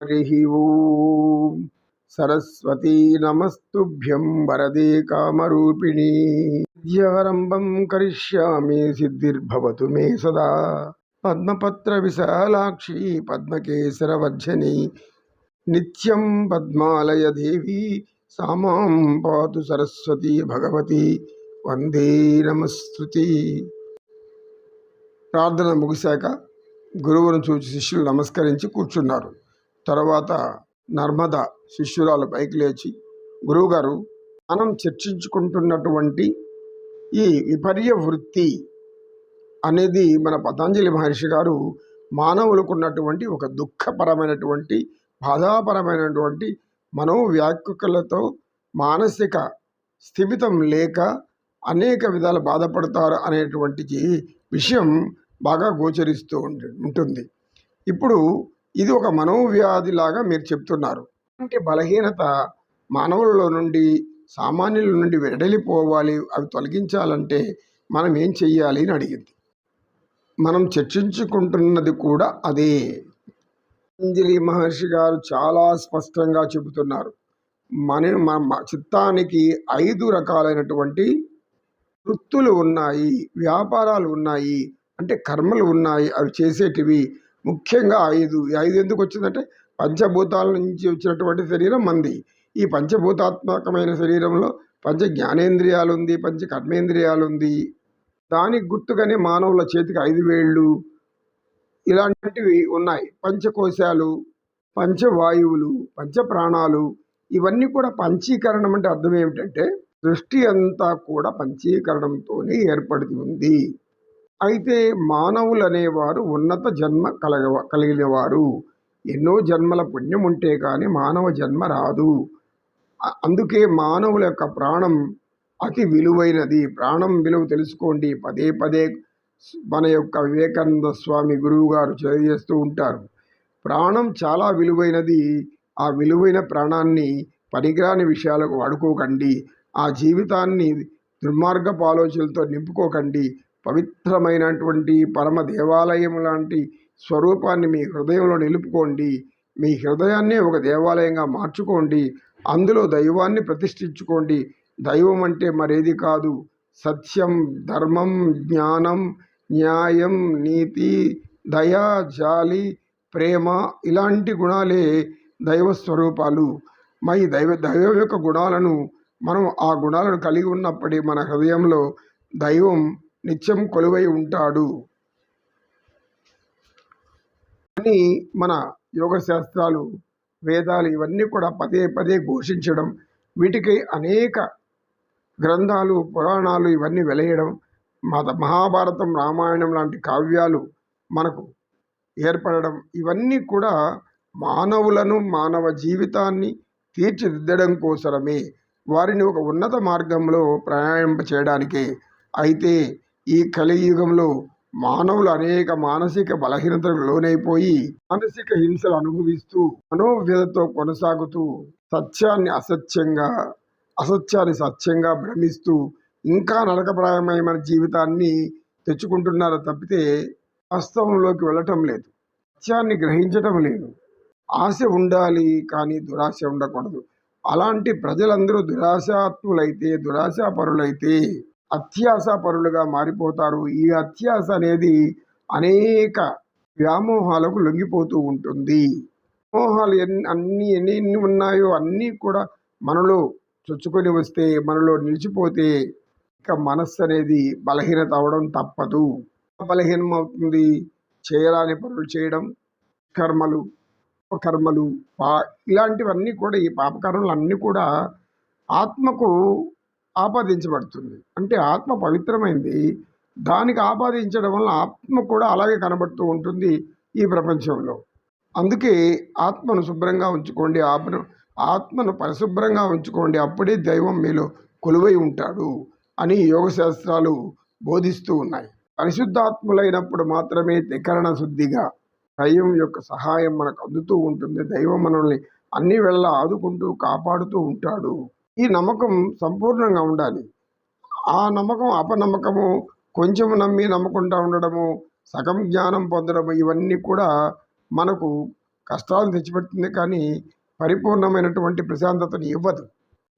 हरिः ॐ सरस्वती नमस्तुभ्यं वरदे कामरूपिणी विद्यारम्भं करिष्यामि सिद्धिर्भवतु मे सदा पद्मपत्रविशालाक्षी पद्मकेसरवर्धनी नित्यं पद्मालय देवी सा मां पातु सरस्वती भगवती వందే నమస్తుతి ప్రార్థన ముగిశాక గురువును చూసి శిష్యులు నమస్కరించి కూర్చున్నారు తర్వాత నర్మద శిష్యురాలు పైకి లేచి గురువుగారు మనం చర్చించుకుంటున్నటువంటి ఈ విపర్య వృత్తి అనేది మన పతంజలి మహర్షి గారు మానవులకు ఉన్నటువంటి ఒక దుఃఖపరమైనటువంటి బాధాపరమైనటువంటి మనోవ్యాకులతో మానసిక స్థిమితం లేక అనేక విధాలు బాధపడతారు అనేటువంటి విషయం బాగా గోచరిస్తూ ఉంటుంది. ఇప్పుడు ఇది ఒక మనోవ్యాధిలాగా మీరు చెప్తున్నారు. అంటే బలహీనత మానవులలో నుండి సామాన్యుల నుండి వెడలిపోవాలి అవి తొలగించాలంటే మనం ఏం చెయ్యాలి అని అడిగింది. మనం చర్చించుకుంటున్నది కూడా అదే. అంజలి మహర్షి గారు చాలా స్పష్టంగా చెబుతున్నారు. మన మన చిత్తానికి ఐదు రకాలైనటువంటి వృత్తులు ఉన్నాయి వ్యాపారాలు ఉన్నాయి అంటే కర్మలు ఉన్నాయి అవి చేసేటివి ముఖ్యంగా ఐదు ఐదు ఎందుకు వచ్చిందంటే పంచభూతాల నుంచి వచ్చినటువంటి శరీరం మంది. ఈ పంచభూతాత్మకమైన శరీరంలో పంచ జ్ఞానేంద్రియాలు ఉంది పంచ కర్మేంద్రియాలు ఉంది దానికి గుర్తుగానే మానవుల చేతికి ఐదు వేళ్ళు ఇలాంటివి ఉన్నాయి. పంచకోశాలు పంచవాయువులు పంచ ప్రాణాలు ఇవన్నీ కూడా పంచీకరణం అంటే అర్థం ఏమిటంటే సృష్టి అంతా కూడా పంచీకరణంతోనే ఏర్పడి ఉంది అయితే మానవులు అనేవారు ఉన్నత జన్మ కలగ కలిగినవారు. ఎన్నో జన్మల పుణ్యం ఉంటే కానీ మానవ జన్మ రాదు. అందుకే మానవుల యొక్క ప్రాణం అతి విలువైనది. ప్రాణం విలువ తెలుసుకోండి. పదే పదే మన యొక్క వివేకానంద స్వామి గురువు గారు తెలియజేస్తూ ఉంటారు. ప్రాణం చాలా విలువైనది. ఆ విలువైన ప్రాణాన్ని పనికిరాని విషయాలకు వాడుకోకండి. ఆ జీవితాన్ని దుర్మార్గపు ఆలోచనలతో నింపుకోకండి. పవిత్రమైనటువంటి పరమ దేవాలయం లాంటి స్వరూపాన్ని మీ హృదయంలో నిలుపుకోండి. మీ హృదయాన్నే ఒక దేవాలయంగా మార్చుకోండి. అందులో దైవాన్ని ప్రతిష్ఠించుకోండి. దైవం అంటే మరేది కాదు. సత్యం ధర్మం జ్ఞానం న్యాయం నీతి దయ జాలి ప్రేమ ఇలాంటి గుణాలే దైవ స్వరూపాలు. మరి దైవ దైవం యొక్క గుణాలను మనం ఆ గుణాలను కలిగి ఉన్నప్పటి మన హృదయంలో దైవం నిత్యం కొలువై ఉంటాడు. అని మన యోగ శాస్త్రాలు వేదాలు ఇవన్నీ కూడా పదే పదే ఘోషించడం వీటికి అనేక గ్రంథాలు పురాణాలు ఇవన్నీ వెలయడం మత మహాభారతం రామాయణం లాంటి కావ్యాలు మనకు ఏర్పడడం ఇవన్నీ కూడా మానవులను మానవ జీవితాన్ని తీర్చిదిద్దడం కోసరమే. వారిని ఒక ఉన్నత మార్గంలో ప్రయాణింప చేయడానికే అయితే ఈ కలియుగంలో మానవులు అనేక మానసిక బలహీనతలకు లోనైపోయి మానసిక హింసలు అనుభవిస్తూ మనోవ్యధతో కొనసాగుతూ సత్యాన్ని అసత్యంగా అసత్యాన్ని సత్యంగా భ్రమిస్తూ ఇంకా నరకప్రాయమైన జీవితాన్ని తెచ్చుకుంటున్నారో తప్పితే వాస్తవంలోకి వెళ్ళటం లేదు. సత్యాన్ని గ్రహించటం లేదు. ఆశ ఉండాలి కానీ దురాశ ఉండకూడదు. అలాంటి ప్రజలందరూ దురాశాత్ములైతే దురాశాపరులైతే అత్యాస పరులుగా మారిపోతారు. ఈ అత్యాస అనేది అనేక వ్యామోహాలకు లొంగిపోతూ ఉంటుంది. మోహాలు ఎన్ని అన్ని ఎన్ని ఎన్ని ఉన్నాయో అన్నీ కూడా మనలో చొచ్చుకొని వస్తే మనలో నిలిచిపోతే ఇక మనస్సు అనేది బలహీనత అవడం తప్పదు. బలహీనం అవుతుంది చేయరాని పనులు చేయడం కర్మలు కర్మలు పా ఇలాంటివన్నీ కూడా ఈ పాపకర్మలు అన్నీ కూడా ఆత్మకు ఆపాదించబడుతుంది. అంటే ఆత్మ పవిత్రమైంది. దానికి ఆపాదించడం వల్ల ఆత్మ కూడా అలాగే కనబడుతూ ఉంటుంది ఈ ప్రపంచంలో. అందుకే ఆత్మను శుభ్రంగా ఉంచుకోండి. ఆత్మను ఆత్మను పరిశుభ్రంగా ఉంచుకోండి. అప్పుడే దైవం మీలో కొలువై ఉంటాడు అని యోగ శాస్త్రాలు బోధిస్తూ ఉన్నాయి. పరిశుద్ధాత్ములైనప్పుడు మాత్రమే త్రికరణ శుద్ధిగా దైవం యొక్క సహాయం మనకు అందుతూ ఉంటుంది. దైవం మనల్ని అన్ని వేళ ఆదుకుంటూ కాపాడుతూ ఉంటాడు. ఈ నమ్మకం సంపూర్ణంగా ఉండాలి. ఆ నమ్మకం అపనమ్మకము కొంచెం నమ్మి నమ్మకుండా ఉండడము సగం జ్ఞానం పొందడము ఇవన్నీ కూడా మనకు కష్టాలను తెచ్చిపెడుతుంది కానీ పరిపూర్ణమైనటువంటి ప్రశాంతతను ఇవ్వదు.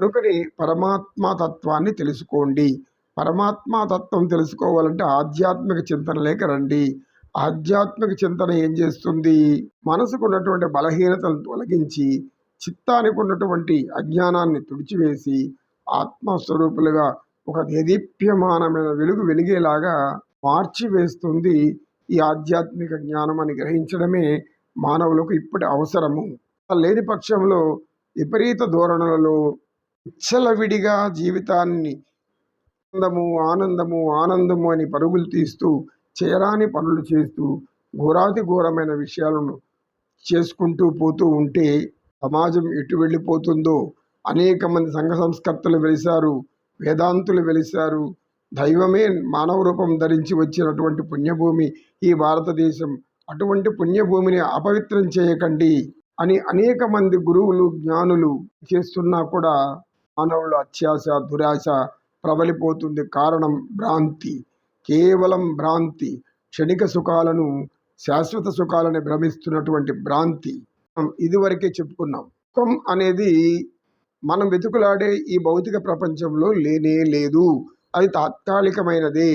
కనుకని పరమాత్మ తత్వాన్ని తెలుసుకోండి. పరమాత్మ తత్వం తెలుసుకోవాలంటే ఆధ్యాత్మిక చింతనలేక రండి. ఆధ్యాత్మిక చింతన ఏం చేస్తుంది? మనసుకు ఉన్నటువంటి తొలగించి చిత్తానికి ఉన్నటువంటి అజ్ఞానాన్ని తుడిచివేసి ఆత్మస్వరూపులుగా ఒక దేదీప్యమానమైన వెలుగు వెలిగేలాగా మార్చివేస్తుంది ఈ ఆధ్యాత్మిక జ్ఞానం అని గ్రహించడమే మానవులకు ఇప్పటి అవసరము. లేని పక్షంలో విపరీత ధోరణులలో విచ్చలవిడిగా జీవితాన్ని ఆనందము ఆనందము ఆనందము అని పరుగులు తీస్తూ చేయరాని పనులు చేస్తూ ఘోరాతి ఘోరమైన విషయాలను చేసుకుంటూ పోతూ ఉంటే సమాజం ఎటు వెళ్ళిపోతుందో అనేక మంది సంఘ సంస్కర్తలు వెలిశారు వేదాంతులు వెలిశారు. దైవమే మానవ రూపం ధరించి వచ్చినటువంటి పుణ్యభూమి ఈ భారతదేశం. అటువంటి పుణ్యభూమిని అపవిత్రం చేయకండి అని అనేక మంది గురువులు జ్ఞానులు చేస్తున్నా కూడా మానవుల అత్యాశ దురాశ ప్రబలిపోతుంది. కారణం భ్రాంతి. కేవలం భ్రాంతి. క్షణిక సుఖాలను శాశ్వత సుఖాలను భ్రమిస్తున్నటువంటి భ్రాంతి. ఇదివరకే చెప్పుకున్నాం. దుఃఖం అనేది మనం వెతుకులాడే ఈ భౌతిక ప్రపంచంలో లేనే లేదు. అది తాత్కాలికమైనదే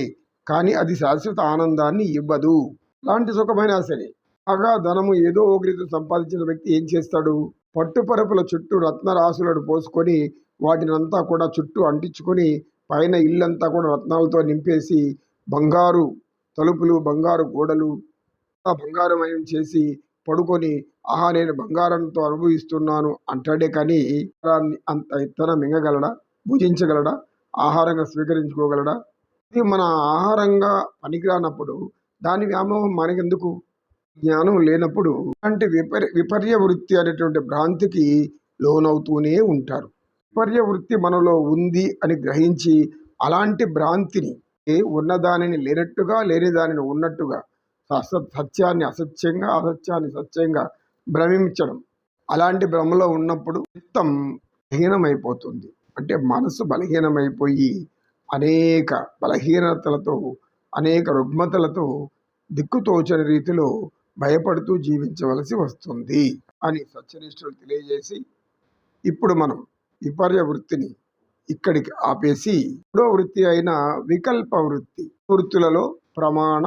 కానీ అది శాశ్వత ఆనందాన్ని ఇవ్వదు. లాంటి సుఖమైనా సరే బాగా ధనము ఏదో ఒక రీతి సంపాదించిన వ్యక్తి ఏం చేస్తాడు? పట్టుపరుపుల చుట్టూ రత్నరాశులను పోసుకొని వాటినంతా కూడా చుట్టూ అంటించుకొని పైన ఇల్లంతా కూడా రత్నాలతో నింపేసి బంగారు తలుపులు బంగారు గోడలు ఆ బంగారమయం చేసి పడుకొని ఆహా నేను బంగారంతో అనుభవిస్తున్నాను అంటాడే కానీ అంత ఎత్తన మింగగలడా? భుజించగలడా? ఆహారంగా స్వీకరించుకోగలడా? ఇది మన ఆహారంగా పనికిరానప్పుడు దాని వ్యామోహం మనకెందుకు? జ్ఞానం లేనప్పుడు అలాంటి విపర్ విపర్య వృత్తి అనేటువంటి భ్రాంతికి లోనవుతూనే ఉంటారు. విపర్య వృత్తి మనలో ఉంది అని గ్రహించి అలాంటి భ్రాంతిని ఉన్నదానిని లేనట్టుగా లేని దానిని ఉన్నట్టుగా అస సత్యాన్ని అసత్యంగా అసత్యాన్ని సత్యంగా భ్రమించడం. అలాంటి భ్రమలో ఉన్నప్పుడు చిత్తం బలహీనమైపోతుంది. అంటే మనసు బలహీనమైపోయి అనేక బలహీనతలతో అనేక రుగ్మతలతో దిక్కుతోచని రీతిలో భయపడుతూ జీవించవలసి వస్తుంది అని సత్యనిష్ఠులు తెలియజేసి ఇప్పుడు మనం విపర్య వృత్తిని ఇక్కడికి ఆపేసి మూడో వృత్తి అయిన వికల్ప వృత్తి వృత్తులలో ప్రమాణ